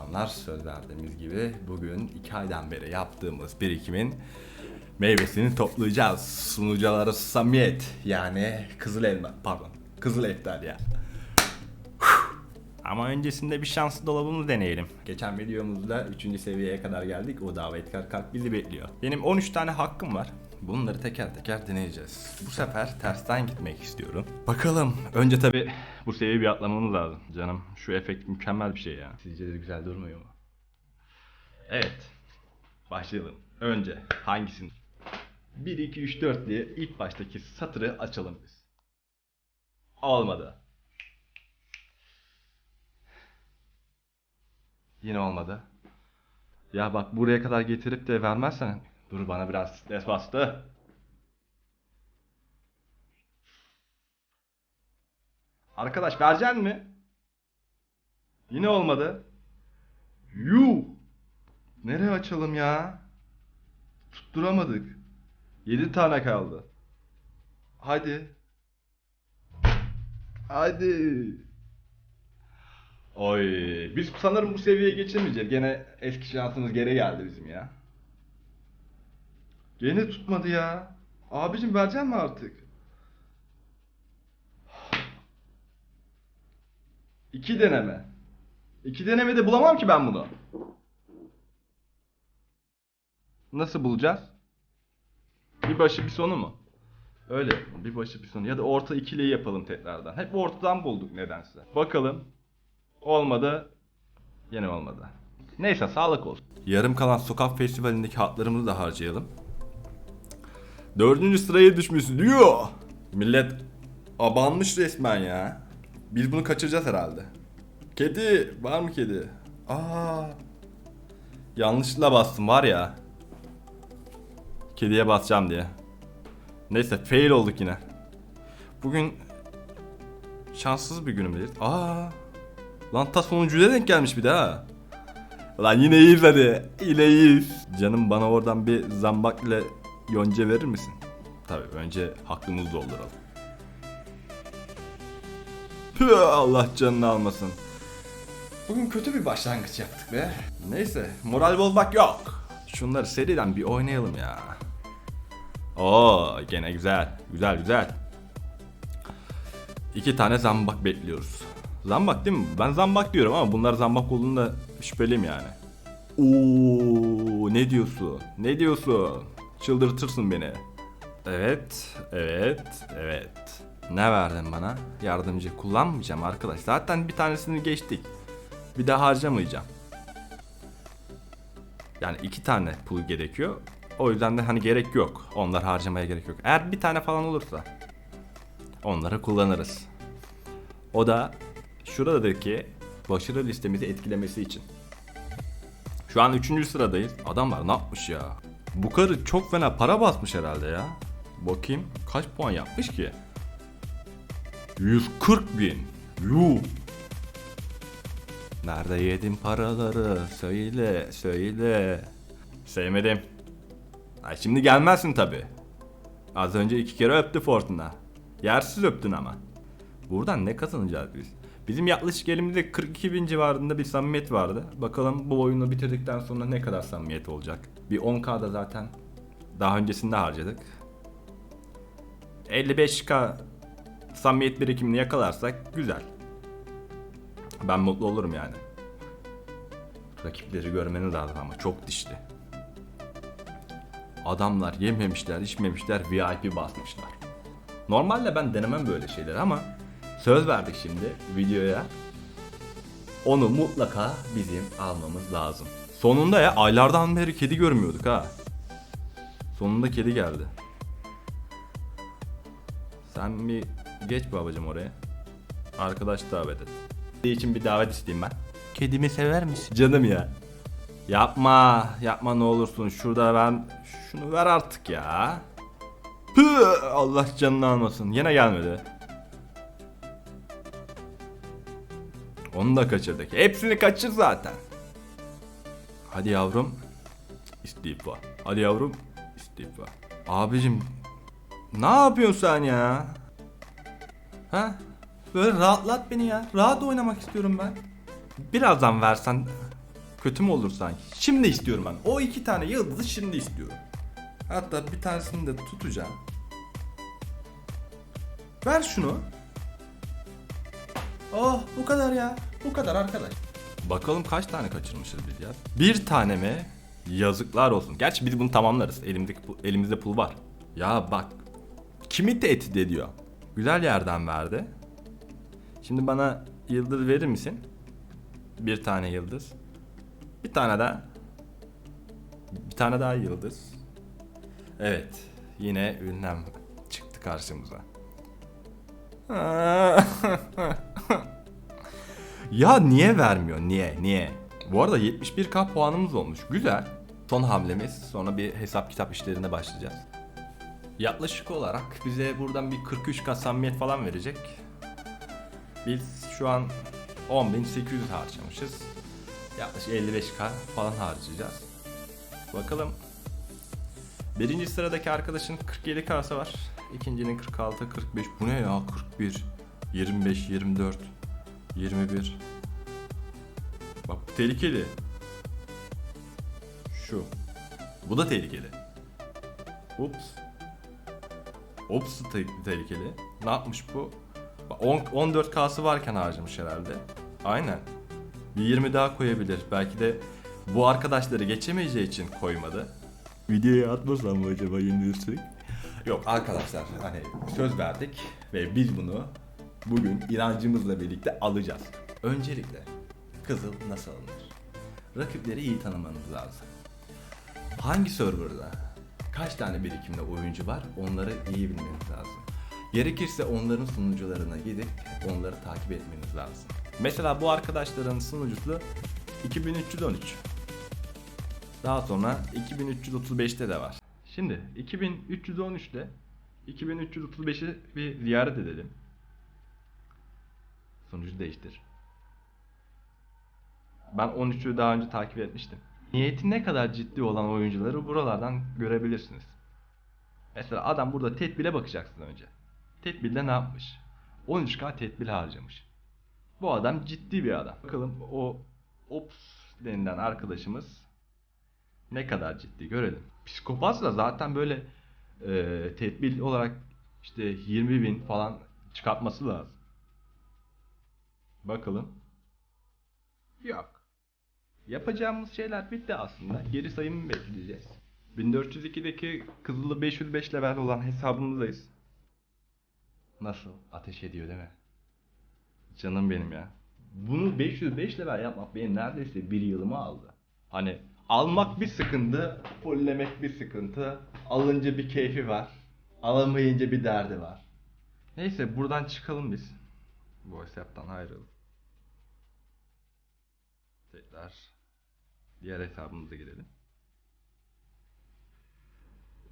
çalışanlar söz verdiğimiz gibi bugün 2 aydan beri yaptığımız birikimin meyvesini toplayacağız. Sunucuları samimiyet yani kızıl elma pardon kızıl eftal ya. Ama öncesinde bir şanslı dolabımızı deneyelim. Geçen videomuzda 3. seviyeye kadar geldik. O davetkar kalp bizi bekliyor. Benim 13 tane hakkım var. Bunları teker teker deneyeceğiz. Bu sefer tersten gitmek istiyorum. Bakalım. Önce tabi bu seviyeyi bir atlamamız lazım. Canım şu efekt mükemmel bir şey ya. Sizce de güzel durmuyor mu? Evet. Başlayalım. Önce hangisini? 1, 2, 3, 4 diye ilk baştaki satırı açalım biz. Olmadı. Yine olmadı. Ya bak buraya kadar getirip de vermezsen dur bana biraz stres bastı. Arkadaş vereceksin mi? Yine olmadı. Yu. Nereye açalım ya? Tutturamadık. 7 tane kaldı. Hadi. Hadi. Oy, biz sanırım bu seviyeye geçemeyeceğiz. Gene eski şansımız geri geldi bizim ya. Gene tutmadı ya. Abicim verecek mi artık? İki deneme. İki denemede bulamam ki ben bunu. Nasıl bulacağız? Bir başı bir sonu mu? Öyle bir başı bir sonu. Ya da orta ikiliyi yapalım tekrardan. Hep ortadan bulduk nedense. Bakalım. Olmadı. Yine olmadı. Neyse sağlık olsun. Yarım kalan sokak festivalindeki hatlarımızı da harcayalım. Dördüncü sıraya düşmüşsün diyor. Millet abanmış resmen ya. Biz bunu kaçıracağız herhalde. Kedi var mı kedi? Aa. Yanlışlıkla bastım var ya. Kediye basacağım diye. Neyse fail olduk yine. Bugün şanssız bir günümdeyiz. Aa. Lan ta sonuncuya denk gelmiş bir daha. Lan yine iyiyiz hadi. Yine iyiyiz. Canım bana oradan bir zambak ile yonca verir misin? Tabii önce hakkımızı dolduralım. Püh, Allah canını almasın. Bugün kötü bir başlangıç yaptık be. Neyse moral bozmak yok. Şunları seriden bir oynayalım ya. Oo gene güzel. Güzel güzel. İki tane zambak bekliyoruz. Zambak değil mi? Ben zambak diyorum ama bunlar zambak olduğunda şüpheliyim yani. Oo ne diyorsun? Ne diyorsun? Çıldırtırsın beni. Evet, evet, evet. Ne verdin bana? Yardımcı kullanmayacağım arkadaş. Zaten bir tanesini geçtik. Bir daha harcamayacağım. Yani iki tane pul gerekiyor. O yüzden de hani gerek yok. Onlar harcamaya gerek yok. Eğer bir tane falan olursa onları kullanırız. O da şuradaki başarı listemizi etkilemesi için. Şu an 3. sıradayız. Adamlar ne yapmış ya? Bu karı çok fena para basmış herhalde ya. Bakayım kaç puan yapmış ki? 140 bin. Yuh. Nerede yedin paraları? Söyle, söyle. Sevmedim. Ay şimdi gelmezsin tabi. Az önce iki kere öptü Fortuna. Yersiz öptün ama. Buradan ne kazanacağız biz? Bizim yaklaşık elimizde 42 bin civarında bir samimiyet vardı. Bakalım bu oyunu bitirdikten sonra ne kadar samimiyet olacak. Bir 10k'da zaten daha öncesinde harcadık. 55k samimiyet birikimini yakalarsak güzel. Ben mutlu olurum yani. Rakipleri görmeniz lazım ama çok dişli. Adamlar yememişler, içmemişler, VIP basmışlar. Normalde ben denemem böyle şeyler ama söz verdik şimdi videoya. Onu mutlaka bizim almamız lazım. Sonunda ya aylardan beri kedi görmüyorduk ha. Sonunda kedi geldi. Sen bir geç babacım oraya. Arkadaş davet et. Kedi için bir davet isteyeyim ben. Kedimi sever misin? Canım ya. Yapma, yapma ne olursun. Şurada ben şunu ver artık ya. Püh, Allah canını almasın. Yine gelmedi. Onu da kaçırdık. Hepsini kaçır zaten. Hadi yavrum. İstifa. Hadi yavrum. İstifa. Abicim. Ne yapıyorsun sen ya? Ha? Böyle rahatlat beni ya. Rahat oynamak istiyorum ben. Birazdan versen Kötü mü olur sanki? Şimdi istiyorum ben. O iki tane yıldızı şimdi istiyorum. Hatta bir tanesini de tutacağım. Ver şunu. Oh bu kadar ya. Bu kadar arkadaş. Bakalım kaç tane kaçırmışız biz ya. Bir tane mi? Yazıklar olsun. Gerçi biz bunu tamamlarız. Elimdeki, elimizde pul var. Ya bak. Kimi tehdit ediyor? Güzel yerden verdi. Şimdi bana yıldız verir misin? Bir tane yıldız. Bir tane daha. Bir tane daha yıldız. Evet. Yine ünlem çıktı karşımıza. ya niye vermiyor? Niye? Niye? Bu arada 71k puanımız olmuş. Güzel. Son hamlemiz. Sonra bir hesap kitap işlerine başlayacağız. Yaklaşık olarak bize buradan bir 43k samimiyet falan verecek. Biz şu an 10.800 harcamışız. Yaklaşık 55k falan harcayacağız. Bakalım. Birinci sıradaki arkadaşın 47 kasa var. İkincinin 46, 45. Bu ne ya? 41, 25, 24, 21. Bak bu tehlikeli. Şu. Bu da tehlikeli. Ups. Ops te- tehlikeli. Ne yapmış bu? Bak, 10, 14K'sı varken harcamış herhalde. Aynen. Bir 20 daha koyabilir. Belki de bu arkadaşları geçemeyeceği için koymadı. Videoya atmasam mı acaba yeni? Yok arkadaşlar hani söz verdik ve biz bunu bugün inancımızla birlikte alacağız. Öncelikle kızıl nasıl alınır? Rakipleri iyi tanımanız lazım. Hangi serverda kaç tane birikimde oyuncu var onları iyi bilmeniz lazım. Gerekirse onların sunucularına gidip onları takip etmeniz lazım. Mesela bu arkadaşların sunucusu 2313. Daha sonra 2335'te de var. Şimdi 2313 ile 2335'i bir ziyaret edelim. Sonucu değiştir. Ben 13'ü daha önce takip etmiştim. Niyeti ne kadar ciddi olan oyuncuları buralardan görebilirsiniz. Mesela adam burada tedbile bakacaksın önce. Tedbilde ne yapmış? 13k tedbil harcamış. Bu adam ciddi bir adam. Bakalım o Ops denilen arkadaşımız ne kadar ciddi görelim. Psikopatsa zaten böyle e, tedbir olarak işte 20 bin falan çıkartması lazım. Bakalım. Yok. Yapacağımız şeyler bitti aslında. Geri sayımı bekleyeceğiz. 1402'deki Kızılı 505 level olan hesabımızdayız. Nasıl? Ateş ediyor değil mi? Canım benim ya. Bunu 505 level yapmak benim neredeyse bir yılımı aldı. Hani almak bir sıkıntı, fulllemek bir sıkıntı. Alınca bir keyfi var. Alamayınca bir derdi var. Neyse buradan çıkalım biz. Bu hesaptan ayrıl. Tekrar diğer hesabımıza girelim.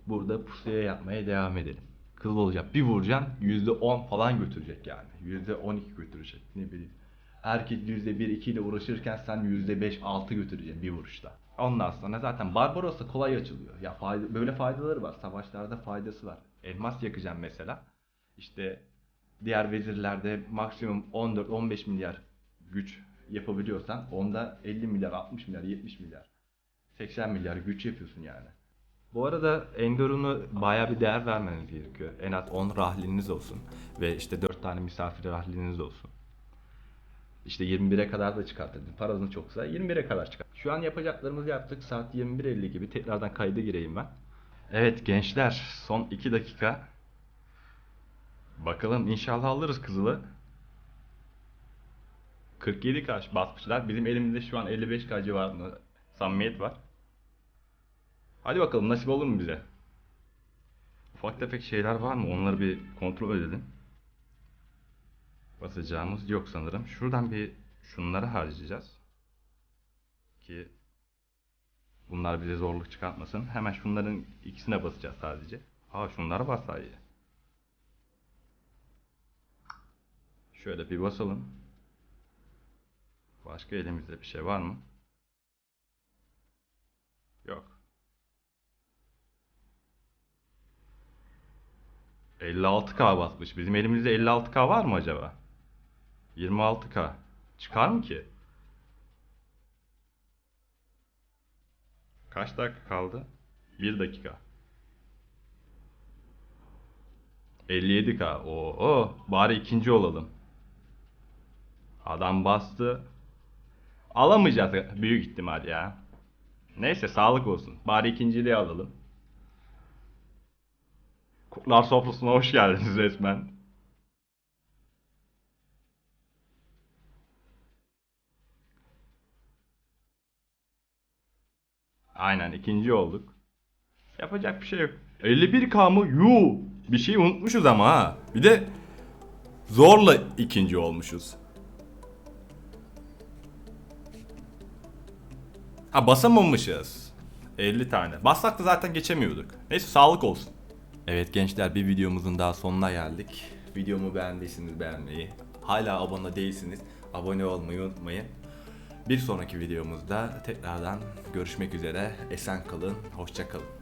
Burada pusuya yapmaya devam edelim. Kızıl olacak. Bir vuracaksın %10 falan götürecek yani. %12 götürecek. Ne bileyim. Herkes %1 2 ile uğraşırken sen %5 6 götüreceksin bir vuruşta. Ondan sonra zaten Barbaros da kolay açılıyor. Ya fayda, böyle faydaları var. Savaşlarda faydası var. Elmas yakacağım mesela. İşte diğer vezirlerde maksimum 14-15 milyar güç yapabiliyorsan onda 50 milyar, 60 milyar, 70 milyar, 80 milyar güç yapıyorsun yani. Bu arada Endor'unu baya bir değer vermeniz gerekiyor. En az 10 rahliniz olsun. Ve işte 4 tane misafir rahliniz olsun. İşte 21'e kadar da çıkartırdım. Paranız çoksa 21'e kadar çıkart. Şu an yapacaklarımızı yaptık. Saat 21.50 gibi. Tekrardan kayda gireyim ben. Evet gençler son 2 dakika. Bakalım inşallah alırız kızılı. 47k basmışlar. Bizim elimizde şu an 55k civarında samimiyet var. Hadi bakalım nasip olur mu bize? Ufak tefek şeyler var mı? Onları bir kontrol edelim. Basacağımız yok sanırım. Şuradan bir şunları harcayacağız. Ki bunlar bize zorluk çıkartmasın. Hemen şunların ikisine basacağız sadece. Aa şunlara bas sadece. Şöyle bir basalım. Başka elimizde bir şey var mı? Yok. 56k basmış. Bizim elimizde 56k var mı acaba? 26k. Çıkar mı ki? Kaç dakika kaldı? 1 dakika. 57k. Oo, bari ikinci olalım. Adam bastı. Alamayacağız büyük ihtimal ya. Neyse sağlık olsun. Bari ikinciliği alalım. Kurtlar sofrasına hoş geldiniz resmen. Aynen ikinci olduk. Yapacak bir şey yok. 51k mı? Yuu. Bir şey unutmuşuz ama ha. Bir de zorla ikinci olmuşuz. Ha basamamışız. 50 tane. Bassak da zaten geçemiyorduk. Neyse sağlık olsun. Evet gençler bir videomuzun daha sonuna geldik. Videomu beğendiyseniz beğenmeyi, hala abone değilsiniz abone olmayı unutmayın. Bir sonraki videomuzda tekrardan görüşmek üzere. Esen kalın, hoşça kalın.